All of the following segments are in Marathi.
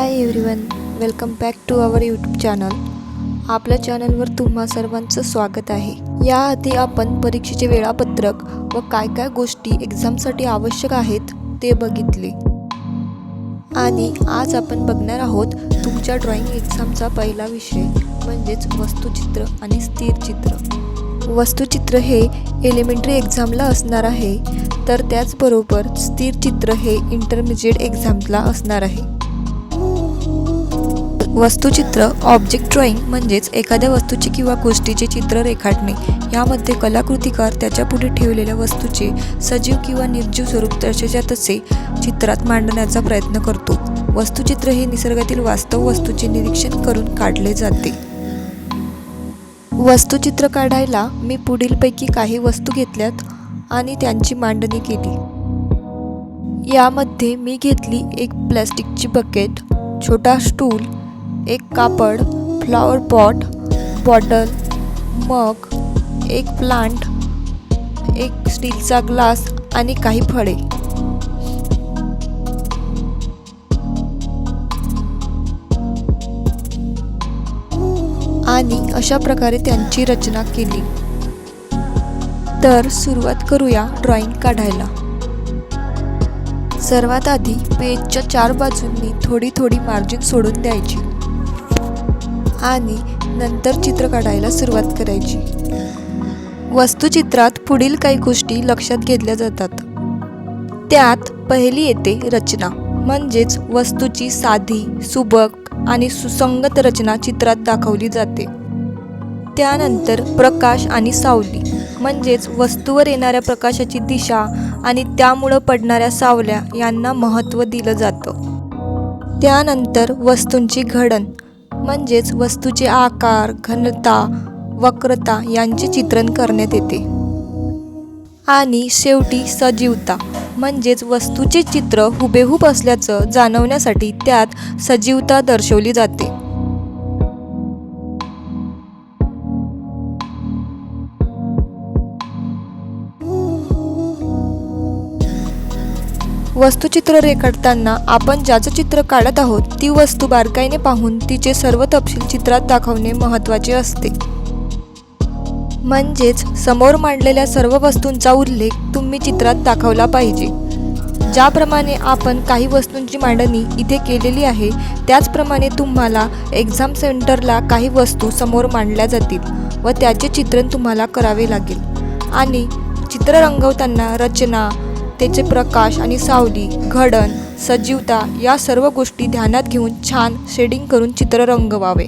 Hi everyone welcome back to our YouTube channel आपल्या चॅनलवर तुम्हा सर्वांचं स्वागत आहे. याआधी आपण परीक्षेचे वेळापत्रक व काय काय गोष्टी एक्झामसाठी आवश्यक आहेत ते बघितले. आणि आज आपण बघणार आहोत तुमच्या ड्रॉइंग एक्झामचा पहिला विषय म्हणजेच वस्तुचित्र आणि स्थिरचित्र. वस्तुचित्र हे एलिमेंटरी एक्झामला असणार आहे तर त्याचबरोबर स्थिरचित्र हे इंटरमिजिएट एक्झामला असणार आहे. वस्तुचित्र ऑब्जेक्ट ड्रॉइंग म्हणजेच एखाद्या वस्तूचे किंवा गोष्टीचे चित्र रेखाटणे यामध्ये कलाकृतीकार त्याच्या पुढे ठेवलेल्या वस्तूचे सजीव किंवा निर्जीव स्वरूप तसेच्या तसे चित्रात मांडण्याचा प्रयत्न करतो. वस्तुचित्र हे निसर्गातील वास्तव वस्तूचे निरीक्षण करून काढले जाते. वस्तुचित्र काढायला मी पुढीलपैकी काही वस्तू घेतल्यात आणि त्यांची मांडणी केली. यामध्ये मी घेतली एक प्लॅस्टिकची बकेट छोटा स्टूल एक कापड फ्लॉवर पॉट बॉटल मग एक प्लांट एक स्टीलचा ग्लास आणि काही फळे. आणि अशा प्रकारे त्यांची रचना केली. तर सुरुवात करूया ड्रॉइंग काढायला. सर्वात आधी पेजच्या चार बाजूंनी थोडी थोडी मार्जिन सोडून द्यायची. आणि नंतर चित्र काढायला सुरुवात करायची. वस्तुचित्रात पुढील काही गोष्टी लक्षात घेतल्या जातात. त्यात पहिली येते रचना म्हणजेच वस्तूची साधी सुबक आणि सुसंगत रचना चित्रात दाखवली जाते. त्यानंतर प्रकाश आणि सावली म्हणजेच वस्तूवर येणाऱ्या प्रकाशाची दिशा आणि त्यामुळं पडणाऱ्या सावल्या यांना महत्त्व दिलं जातं. त्यानंतर वस्तूंची घडण म्हणजेच वस्तूचे आकार घनता वक्रता यांचे चित्रण करण्यात येते. आणि शेवटी सजीवता म्हणजेच वस्तूचे चित्र हुबेहूब असल्याचं जाणवण्यासाठी त्यात सजीवता दर्शवली जाते. वस्तुचित्र रेखाटताना आपण ज्याचं चित्र काढत आहोत ती वस्तू बारकाईने पाहून तिचे सर्व तपशील चित्रात दाखवणे महत्त्वाचे असते. म्हणजेच समोर मांडलेल्या सर्व वस्तूंचा उल्लेख तुम्ही चित्रात दाखवला पाहिजे. ज्याप्रमाणे आपण काही वस्तूंची मांडणी इथे केलेली आहे त्याचप्रमाणे तुम्हाला एक्झाम सेंटरला काही वस्तू समोर मांडल्या जातील व त्याचे चित्रण तुम्हाला करावे लागेल. आणि चित्र रंगवताना रचना त्याचे प्रकाश आणि सावली घडण सजीवता या सर्व गोष्टी ध्यानात घेऊन छान शेडिंग करून चित्र रंगवावे.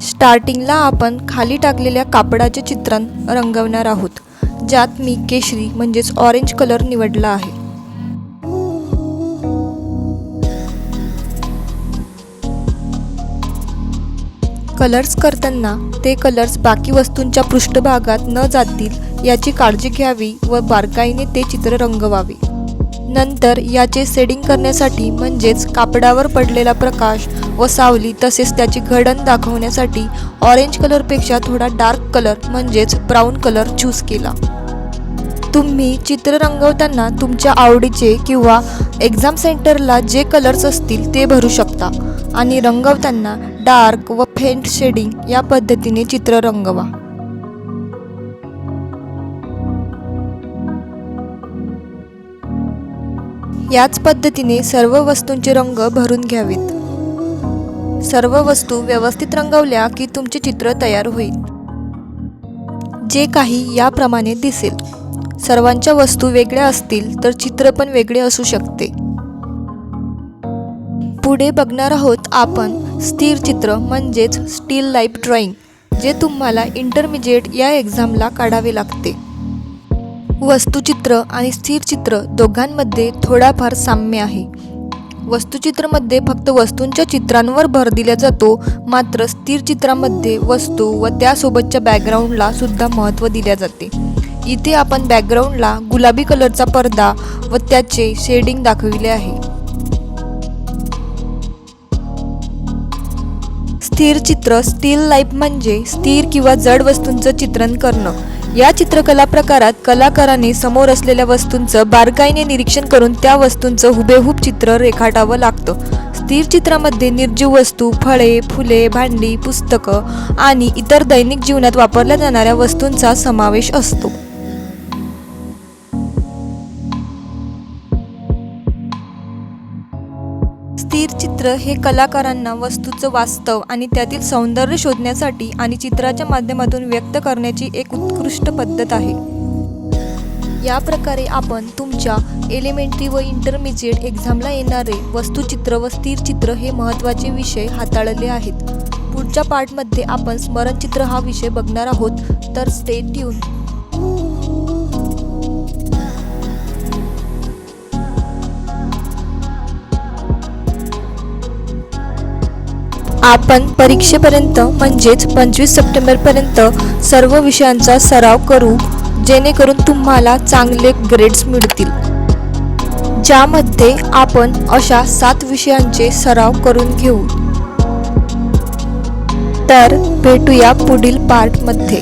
स्टार्टिंगला आपण खाली टाकलेल्या कापडाचे चित्रण रंगवणार आहोत ज्यात मी केशरी म्हणजेच ऑरेंज कलर निवडला आहे. कलर्स करताना ते कलर्स बाकी वस्तूंच्या पृष्ठभागात न जातील याची काळजी घ्यावी व बारकाईने ते चित्र रंगवावे. नंतर याचे सेडिंग करण्यासाठी म्हणजेच कापडावर पडलेला प्रकाश व सावली तसेच त्याची घडण दाखवण्यासाठी ऑरेंज कलरपेक्षा थोडा डार्क कलर म्हणजेच ब्राऊन कलर चूज केला. तुम्ही चित्र रंगवताना तुमच्या आवडीचे किंवा एक्झाम सेंटरला जे कलर्स असतील ते भरू शकता आणि रंगवताना डार्क व फेंट शेडिंग या पद्धतीने चित्र रंगवा. याच पद्धतीने सर्व वस्तूंचे रंग भरून घ्यावेत. सर्व वस्तू व्यवस्थित रंगवल्या की तुमचे चित्र तयार होईल. जे काही याप्रमाणे दिसेल. सर्वांच्या वस्तू वेगळ्या असतील तर चित्र पण वेगळे असू शकते. पुढे बघणार आहोत आपण स्थिर चित्र म्हणजेच स्टील लाईफ ड्रॉइंग जे तुम्हाला इंटरमिजिएट या एक्झामला काढावे लागते. वस्तुचित्र आणि स्थिर चित्र दोघांमध्ये थोडाफार साम्य आहे. वस्तुचित्रमध्ये फक्त वस्तूंच्या चित्रांवर भर दिला जातो मात्र स्थिर चित्रामध्ये वस्तू व त्यासोबतच्या बॅकग्राऊंडला सुद्धा महत्त्व दिले जाते. इथे आपण बॅकग्राऊंडला गुलाबी कलरचा पडदा व त्याचे शेडिंग दाखविले आहे. स्थिर चित्र स्टील लाईफ म्हणजे स्थिर किंवा जड वस्तूंचं चित्रण करणं. या चित्रकला प्रकारात कलाकाराने समोर असलेल्या वस्तूंचं बारकाईने निरीक्षण करून त्या वस्तूंचं हुबेहूब चित्र रेखाटावं लागतं. स्थिर चित्रामध्ये निर्जीव वस्तू फळे फुले भांडी पुस्तकं आणि इतर दैनिक जीवनात वापरल्या जाणाऱ्या वस्तूंचा समावेश असतो. चित्र हे कलाकारांना वस्तूचं वास्तव आणि त्यातील सौंदर्य शोधण्यासाठी आणि चित्राच्या माध्यमातून व्यक्त करण्याची एक उत्कृष्ट पद्धत आहे. या प्रकारे आपण तुमच्या एलिमेंटरी व इंटरमिजिएट एक्झामला येणारे वस्तुचित्र व स्थिर चित्र हे महत्त्वाचे विषय हाताळले आहेत. पुढच्या पार्टमध्ये आपण स्मरणचित्र हा विषय बघणार आहोत तर स्टे ट्यून आपण परीक्षेपर्यंत म्हणजेच पंचवीस सप्टेंबरपर्यंत सर्व विषयांचा सराव करू जेणेकरून तुम्हाला चांगले ग्रेड्स मिळतील. ज्यामध्ये आपण अशा सात विषयांचे सराव करून घेऊ. तर भेटूया पुढील पार्टमध्ये